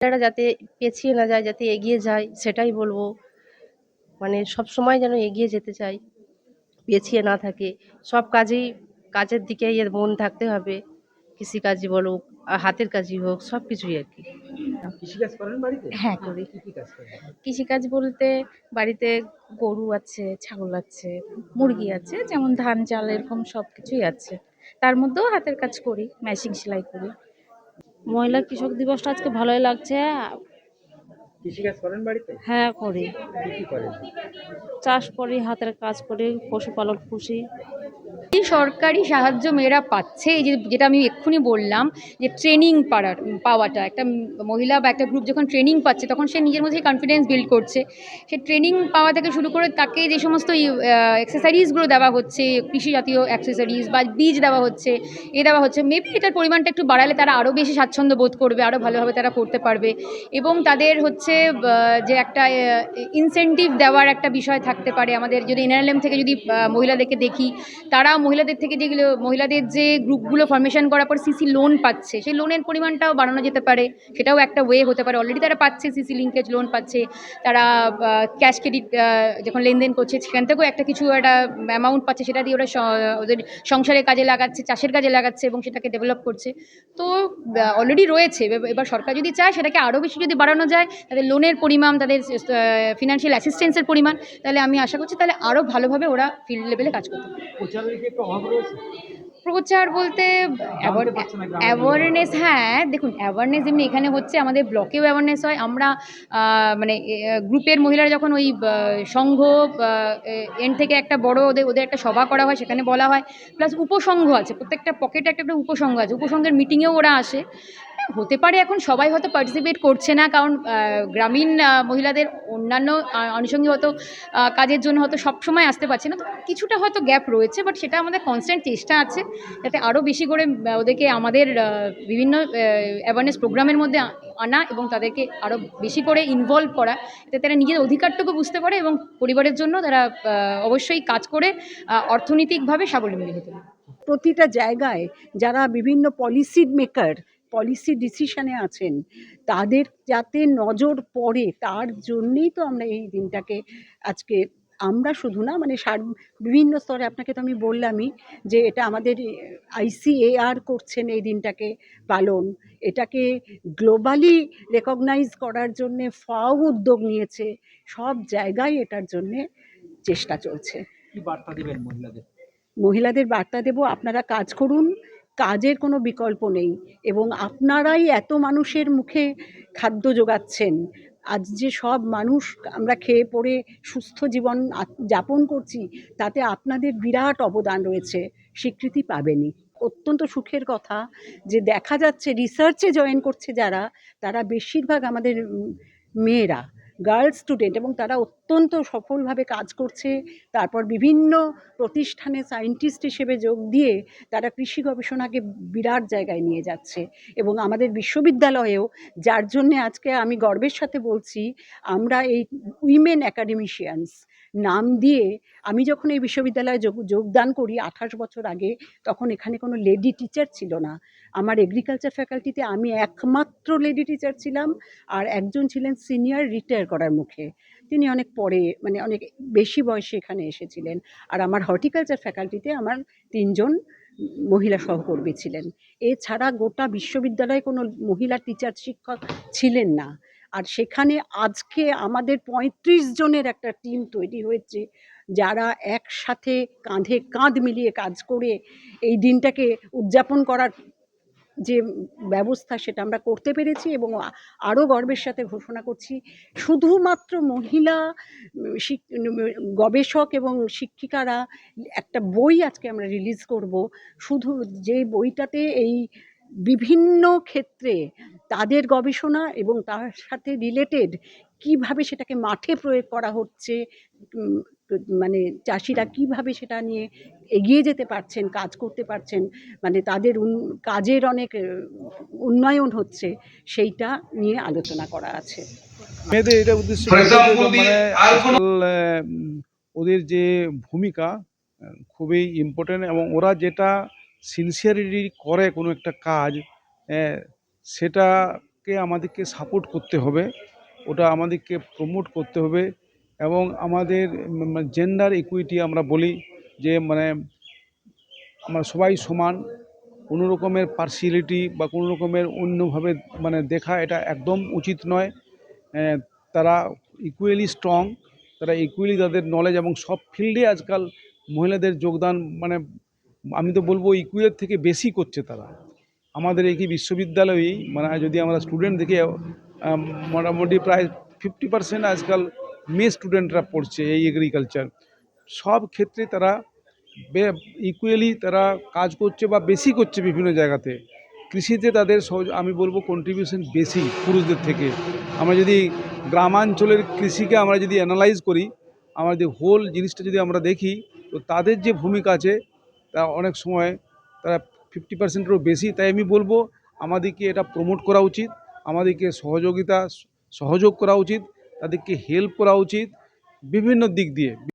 তারা যাতে পেছিয়ে না যায় যাতে এগিয়ে যায় সেটাই বলব। মানে সব সময় যেন এগিয়ে যেতে চাই পেছিয়ে না থাকে। সব কাজেই কাজের দিকে এর মন থাকতে হবে কৃষিকাজই বলো হাতের কাজই হোক সব কিছুই আর কি। কৃষিকাজ করেন বাড়িতে? হ্যাঁ, করি। কৃষিকাজ বলতে বাড়িতে গরু আছে ছাগল আছে মুরগি আছে যেমন ধান চাল এরকম সব কিছুই আছে। তার মধ্যেও হাতের কাজ করি মেশিন সেলাই করি। মহিলা কৃষক দিবসটা আজকে ভালোই লাগছে। কৃষিকাজ করেন বাড়িতে? হ্যাঁ করি। করেন? চাষ করি হাতের কাজ করি পশুপালন পুষি। এই সরকারি সাহায্য মেয়েরা পাচ্ছে, এই যে যেটা আমি এক্ষুনি বললাম যে ট্রেনিং পাওয়ার পাওয়াটা, একটা মহিলা বা একটা গ্রুপ যখন ট্রেনিং পাচ্ছে, তখন সে নিজের মধ্যে কনফিডেন্স বিল্ড করছে। সে ট্রেনিং পাওয়া থেকে শুরু করে তাকে যে সমস্ত এক্সারসাইজগুলো দেওয়া হচ্ছে, কৃষি জাতীয় অ্যাক্সেসরিজ বা বীজ দেওয়া হচ্ছে, এ দেওয়া হচ্ছে মেবি এটার পরিমাণটা একটু বাড়ালে তারা আরও বেশি স্বাচ্ছন্দ্য বোধ করবে আরও ভালোভাবে তারা করতে পারবে। এবং তাদের হচ্ছে যে একটা ইনসেন্টিভ দেওয়ার একটা বিষয় থাকতে পারে। আমাদের যদি এনআরএলএম থেকে যদি মহিলাদেরকে দেখি, তারা মহিলাদের থেকে যেগুলো মহিলাদের যে গ্রুপগুলো ফরমেশন করার পর সিসি লোন পাচ্ছে, সেই লোনের পরিমাণটাও বাড়ানো যেতে পারে, সেটাও একটা ওয়ে হতে পারে। অলরেডি তারা পাচ্ছে সিসি লিঙ্কেজ লোন পাচ্ছে, তারা ক্যাশ ক্রেডিট যখন লেনদেন করছে, সেখান থেকেও একটা কিছু একটা অ্যামাউন্ট পাচ্ছে, সেটা দিয়ে ওরা ওদের সংসারের কাজে লাগাচ্ছে, চাষের কাজে লাগাচ্ছে এবং সেটাকে ডেভেলপ করছে। তো অলরেডি রয়েছে, এবার- সরকার যদি চায়, সেটাকে আরও বেশি যদি বাড়ানো যায়, তাদের লোনের পরিমাণ, তাদের ফিনান্সিয়াল অ্যাসিস্ট্যান্সের পরিমাণ, তাহলে আমি আশা করছি তাহলে আরও ভালোভাবে ওরা ফিল্ড লেভেলে কাজ করতে পারবে। প্রচার বলতে অ্যাওয়ারনেস হ্যাঁ দেখুন অ্যাওয়ারনেস যেমনি এখানে হচ্ছে আমাদের ব্লকেও অ্যাওয়ারনেস হয়। আমরা মানে গ্রুপের মহিলারা যখন ওই সংঘ এন্ড থেকে একটা বড় ওদের ওদের একটা সভা করা হয় সেখানে বলা হয়। প্লাস উপসংঘ আছে প্রত্যেকটা পকেটে একটা একটা উপসংঘ আছে। উপসংঘের মিটিংয়েও ওরা আসে। হতে পারে, এখন সবাই হয়তো পার্টিসিপেট করছে না, কারণ গ্রামীণ মহিলাদের অন্যান্য আনুষঙ্গিক হয়তো কাজের জন্য হয়তো সবসময় আসতে পারছে না। তো কিছুটা হয়তো গ্যাপ রয়েছে বাট সেটা আমাদের কনস্ট্যান্ট চেষ্টা আছে, যাতে আরও বেশি করে ওদেরকে আমাদের বিভিন্ন অ্যাওয়ারনেস প্রোগ্রামের মধ্যে আনা এবং তাদেরকে আরও বেশি করে ইনভলভ করা, যাতে তারা নিজের অধিকারটুকু বুঝতে পারে এবং পরিবারের জন্য তারা অবশ্যই কাজ করে অর্থনৈতিকভাবে স্বাবলম্বী হতে পারে। প্রতিটা জায়গায় যারা বিভিন্ন পলিসি মেকার পলিসি ডিসিশনে আছেন তাদের যাতে নজর পড়ে তার জন্যেই তো আমরা এই দিনটাকে আজকে আমরা শুধু না মানে সার বিভিন্ন স্তরে আপনাকে তো আমি বললামই যে এটা আমাদের আইসিএআর করছেন এই দিনটাকে পালন। এটাকে গ্লোবালি রেকগনাইজ করার জন্যে ফাও উদ্যোগ নিয়েছে সব জায়গায় এটার জন্যে চেষ্টা চলছে। বার্তা দিবেন মহিলাদের? মহিলাদের বার্তা দেব আপনারা কাজ করুন কাজের কোনো বিকল্প নেই এবং আপনারাই এত মানুষের মুখে খাদ্য যোগাচ্ছেন। আজ যে সব মানুষ আমরা খেয়ে পড়ে সুস্থ জীবন যাপন করছি, তাতে আপনাদের বিরাট অবদান রয়েছে, স্বীকৃতি পাবেনই। অত্যন্ত সুখের কথা যে দেখা যাচ্ছে রিসার্চে জয়েন করছে যারা, তারা বেশিরভাগ আমাদের মেয়েরা। গার্লস স্টুডেন্ট এবং তারা অত্যন্ত সফলভাবে কাজ করছে। তারপর বিভিন্ন প্রতিষ্ঠানে সায়েন্টিস্ট হিসেবে যোগ দিয়ে তারা কৃষি গবেষণাকে বিরাট জায়গায় নিয়ে যাচ্ছে এবং আমাদের বিশ্ববিদ্যালয়েও, যার জন্যে আজকে আমি গর্বের সাথে বলছি, আমরা এই উইমেন অ্যাকাডেমিশিয়ানস নাম দিয়ে আমি যখন এই বিশ্ববিদ্যালয়ে যোগ, যোগদান করি আঠাশ বছর আগে, তখন এখানে কোনো লেডি টিচার ছিল না। আমার এগ্রিকালচার ফ্যাকাল্টিতে আমি একমাত্র লেডি টিচার ছিলাম আর একজন ছিলেন সিনিয়র রিটায়ার করার মুখে। তিনি অনেক পরে মানে অনেক বেশি বয়সে এখানে এসেছিলেন। আর আমার হর্টিকালচার ফ্যাকাল্টিতে আমার তিনজন মহিলা সহকর্মী ছিলেন। এছাড়া গোটা বিশ্ববিদ্যালয়ে কোনো মহিলা টিচার শিক্ষক ছিলেন না। আর সেখানে আজকে আমাদের পঁয়ত্রিশ জনের একটা টিম তৈরি হয়েছে, যারা একসাথে কাঁধে কাঁধ মিলিয়ে কাজ করে এই দিনটাকে উদযাপন করার যে ব্যবস্থা সেটা আমরা করতে পেরেছি এবং আরও গর্বের সাথে ঘোষণা করছি। শুধুমাত্র মহিলা গবেষক এবং শিক্ষিকারা একটা বই আজকে আমরা রিলিজ করব। শুধু যে বইটাতে এই বিভিন্ন ক্ষেত্রে তাদের গবেষণা এবং তার সাথে রিলেটেড কীভাবে সেটাকে মাঠে প্রয়োগ করা হচ্ছে মানে চাষিরা কীভাবে সেটা নিয়ে এগিয়ে যেতে পারছেন কাজ করতে পারছেন মানে তাদের উন- কাজের অনেক উন্নয়ন হচ্ছে সেইটা নিয়ে আলোচনা করা আছে। মেয়েদের এটা উদ্দেশ্য মানে ওদের যে ভূমিকা খুবই ইম্পর্টেন্ট এবং ওরা যেটা সিনসিয়ারিটি করে কোনো একটা কাজ সেটাকে আমাদেরকে সাপোর্ট করতে হবে ওটা আমাদেরকে প্রমোট করতে হবে এবং আমাদের জেন্ডার ইকুইটি আমরা বলি যে মানে আমরা সবাই সমান, কোনো রকমের পার্সিয়ালিটি বা কোনো রকমের অন্যভাবে মানে দেখা এটা একদম উচিত নয়। তারা ইকুয়ালি স্ট্রং তারা ইকুয়ালি তাদের নলেজ এবং সব ফিল্ডে আজকাল মহিলাদের যোগদান মানে আমি তো বলব ইকুয়ালের থেকে বেশি করছে তারা। আমাদের এই বিশ্ববিদ্যালয়েই মানে যদি আমরা স্টুডেন্ট দেখি মোটামুটি প্রায় ফিফটি পার্সেন্ট আজকাল মেয়ে স্টুডেন্টরা পড়ছে এই এগ্রিকালচার সব ক্ষেত্রে তারা ইকুয়ালি তারা কাজ করছে বা বেশি করছে বিভিন্ন জায়গাতে। কৃষিতে তাদের সহজ, আমি বলব কন্ট্রিবিউশন বেশি পুরুষদের থেকে। আমরা যদি গ্রামাঞ্চলের কৃষিকে আমরা যদি অ্যানালাইজ করি, আমরা যদি হোল জিনিসটা যদি আমরা দেখি, তো তাদের যে ভূমিকা আছে তা অনেক সময় তারা ফিফটি পার্সেন্টেরও বেশি। তাই আমি বলব, আমাদেরকে এটা প্রমোট করা উচিত, আমাদেরকে সহযোগিতা, সহযোগ করা উচিত। তাদেরকে হেল্প করা উচিত বিভিন্ন দিক দিয়ে।